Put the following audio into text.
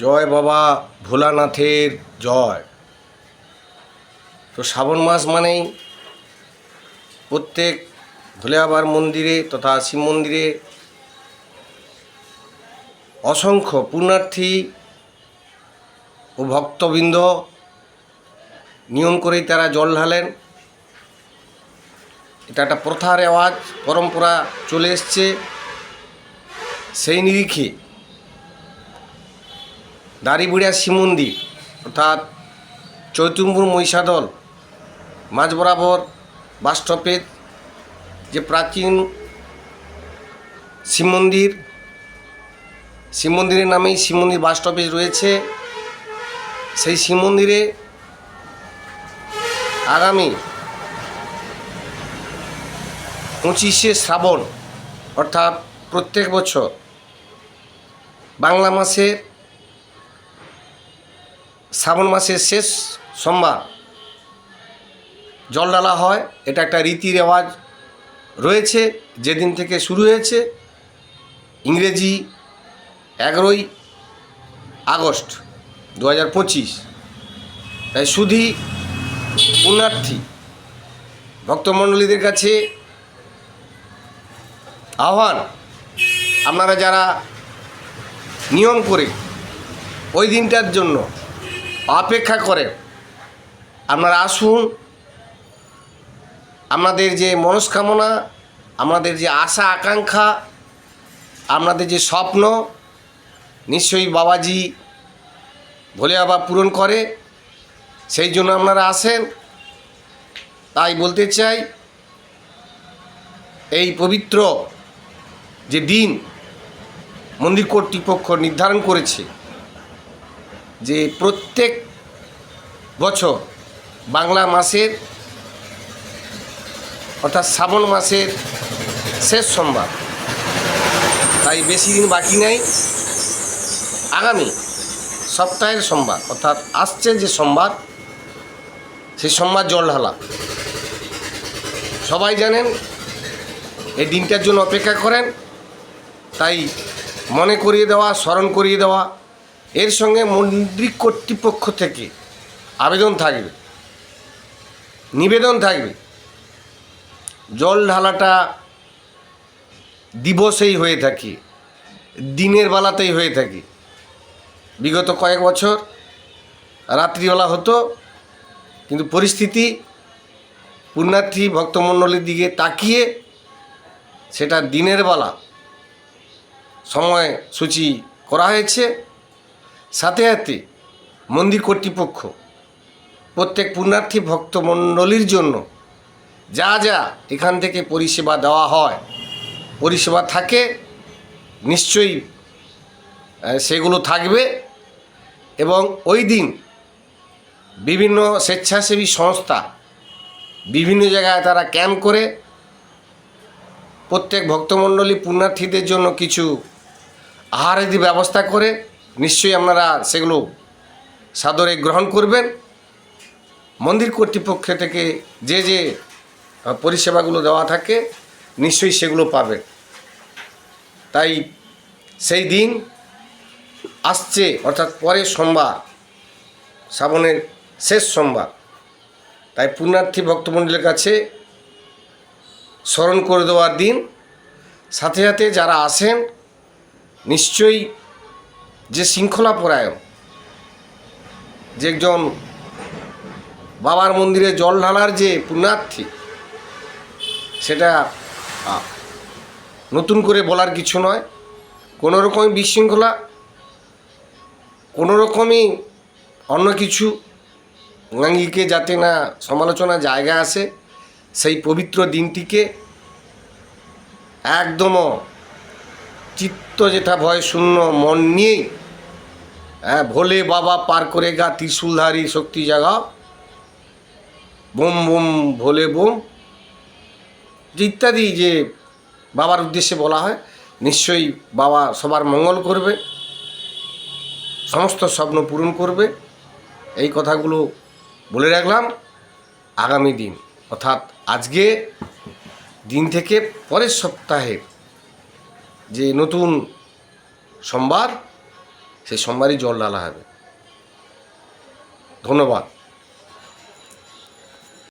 জয় বাবা ভোলানাথের জয়। তো শ্রাবণ মাস মানেই প্রত্যেক ভোলে বাবার মন্দিরে তথা শিব মন্দিরে অসংখ্য পুণ্যার্থী ও ভক্তবৃন্দ নিয়ম করেই তারা জল ঢালেন। এটা একটা প্রথার রেওয়াজ, পরম্পরা চলে এসছে। সেই নিরিখে দাড়িবুড়িয়া শিব মন্দির অর্থাৎ চৈতুম্বুর মহিষাদল, মাঝ বরাবর বাস স্টপের যে প্রাচীন শিব মন্দির শিব মন্দিরের নামেই শিব মন্দির বাস স্টপেজ রয়েছে। সেই শিব মন্দিরে আগামী পঁচিশে শ্রাবণ অর্থাৎ প্রত্যেক বছর বাংলা মাসের শ্রাবণ মাসের শেষ সোমবার জল ঢালা হয়, এটা একটা রীতি রেওয়াজ রয়েছে, যেদিন থেকে শুরু হয়েছে, ইংরেজি এগারোই আগস্ট দু হাজার পঁচিশ। তাই শুধু পুণ্যার্থী, ভক্তমণ্ডলীদের কাছে আহ্বান, আপনারা যারা নিয়ম করে ওই দিনটার জন্য অপেক্ষা করে। আপনারা আসুন। আপনাদের যে মনস্কামনা, আমাদের যে আশা, আকাঙ্ক্ষা আপনাদের যে স্বপ্ন, নিশ্চয়ই বাবাজি ভোলে বাবা পূরণ করে। সেই জন্য আপনারা আসেন। তাই বলতে চাই, এই পবিত্র যে দিন মন্দির কর্তৃপক্ষ নির্ধারণ করেছে যে প্রত্যেক বছর বাংলা মাসের, অর্থাৎ শ্রাবণ মাসের শেষ সোমবার। তাই বেশি দিন বাকি নেই। আগামী সপ্তাহের সোমবার, অর্থাৎ আসছে যে সোমবার, সেই সোমবার জল ঢালা। সবাই জানেন, এই দিনটার জন্য অপেক্ষা করেন। তাই মনে করিয়ে দেওয়া, স্মরণ করিয়ে দেওয়া এর সঙ্গে মন্দির কর্তৃপক্ষ থেকে আবেদন থাকবে, নিবেদন থাকবে। জল ঢালাটা দিবসেই হয়ে থাকে, দিনের বেলাতেই হয়ে থাকে। বিগত কয়েক বছর রাত্রিবেলা হতো, কিন্তু পরিস্থিতি পুণ্যার্থী ভক্তমণ্ডলীর দিকে তাকিয়ে সেটা দিনের বেলা সময় সূচি করা হয়েছে। সাথে সাথে মন্দির কর্তৃপক্ষ, প্রত্যেক পুণ্যার্থী ভক্তমণ্ডলীর জন্য যা যা এখান থেকে পরিষেবা দেওয়া হয়, পরিষেবা থাকে, নিশ্চয়ই সেগুলো থাকবে এবং ওই দিন বিভিন্ন স্বেচ্ছাসেবী সংস্থা বিভিন্ন জায়গায় তারা ক্যাম্প করে প্রত্যেক ভক্তমণ্ডলী পুণ্যার্থীদের জন্য কিছু আহারাদি ব্যবস্থা করে নিশ্চয়ই আপনারা সেগুলো সাদরে গ্রহণ করবেন। মন্দির কর্তৃপক্ষ থেকে যে যে পরিষেবাগুলো দেওয়া থাকে, নিশ্চয়ই সেগুলো পাবেন। তাই সেই দিন আসছে, অর্থাৎ পরের সোমবার, শ্রাবণের শেষ সোমবার। তাই পুণ্যার্থী ভক্তমণ্ডলের কাছে স্মরণ করে দেওয়ার দিন। সাথে সাথে যারা আসেন, নিশ্চয়ই যে শৃঙ্খলা পরায়ণ যে একজন বাবার মন্দিরে জল ঢালার যে পুণ্যার্থী, সেটা নতুন করে বলার কিছু নয়। কোনো রকমই বিশৃঙ্খলা, কোনো রকমই অন্য কিছু গাঙ্গিকে যাতে না সমালোচনা জায়গা আসে, সেই পবিত্র দিনটিকে একদম চিত্ত যেটা ভয় শূন্য মন নিয়েই হ্যাঁ ভোলে বাবা পার করে গা ত্রিশূলধারী শক্তি জাগা বোম বোম, ভোলে বোম। যে ইত্যাদি যে বাবার উদ্দেশ্যে বলা হয়, নিশ্চয়ই বাবা সবার মঙ্গল করবে, সমস্ত স্বপ্ন পূরণ করবে। এই কথাগুলো বলে রাখলাম আগামী দিন। অর্থাৎ আজকে দিন থেকে পরের সপ্তাহের যে নতুন সোমবার সেই সোমবারই জল ঢালা হবে। ধন্যবাদ।